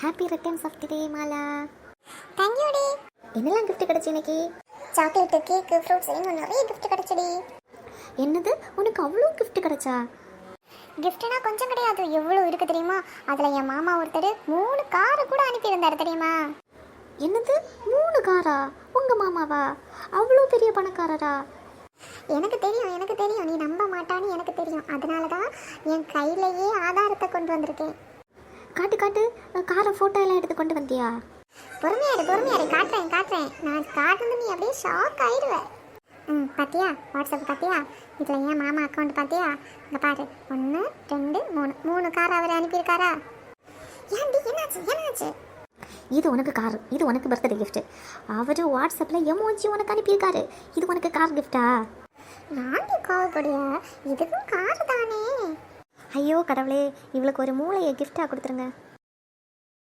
Happy returns of the day Mala thank you D என்னெல்லாம் gift கிடைச்சு இன்னைக்கு? Chocolate cake fruits இன்னும் நிறைய கிஃப்ட் கிடைச்சடி. என்னது? உனக்கு அவ்வளோ gift கிடைச்சா? கிஃப்ட்னா கொஞ்சம் கிடையாது. எவ்வளோ இருக்கு தெரியுமா? அதில் என் மாமா ஒருத்தர் மூணு காரை கூட அனுப்பியிருந்தார் தெரியுமா? என்னது? மூணு காரா உங்க மாமாவா? அவ்வளோ பெரிய பணக்காரரா? எனக்கு தெரியும் எனக்கு தெரியும். நீ நம்ப மாட்டான்னு எனக்கு தெரியும். அதனால தான் என் கையிலேயே ஆதாரத்தை கொண்டு வந்திருக்கேன். காட்டு காட்டு. காரை ஃபோட்டோ எல்லாம் எடுத்து கொண்டு வந்தியா? பொறுமையாரு பொறுமையாரு காட்டுறேன் காட்டுறேன். நான் காட்டுனது நீ அப்படியே ஷாக் ஆயிடுவ. ம் பாத்தியா? வாட்ஸ்அப் பாத்தியா? இதில் ஏன் மாமா அக்கௌண்ட் பாத்தியா? இங்கே பாரு. ஒன்று ரெண்டு மூணு. மூணு கார் அவர் அனுப்பியிருக்காரா? ஏன்டி என்னாச்சு என்னாச்சு? இது உனக்கு கார் இது உனக்கு பர்த்டே gift. அவர் வாட்ஸ்அப்பில் எமோஜி உனக்கு அனுப்பியிருக்காரு. இது உனக்கு கார் கிஃப்டா நாண்டி கோவப்படிய? இதுக்கும் கார் தானே. ஐயோ கடவுளே இவளுக்கு ஒரு மூளையை கிஃப்டாக கொடுத்துருங்க.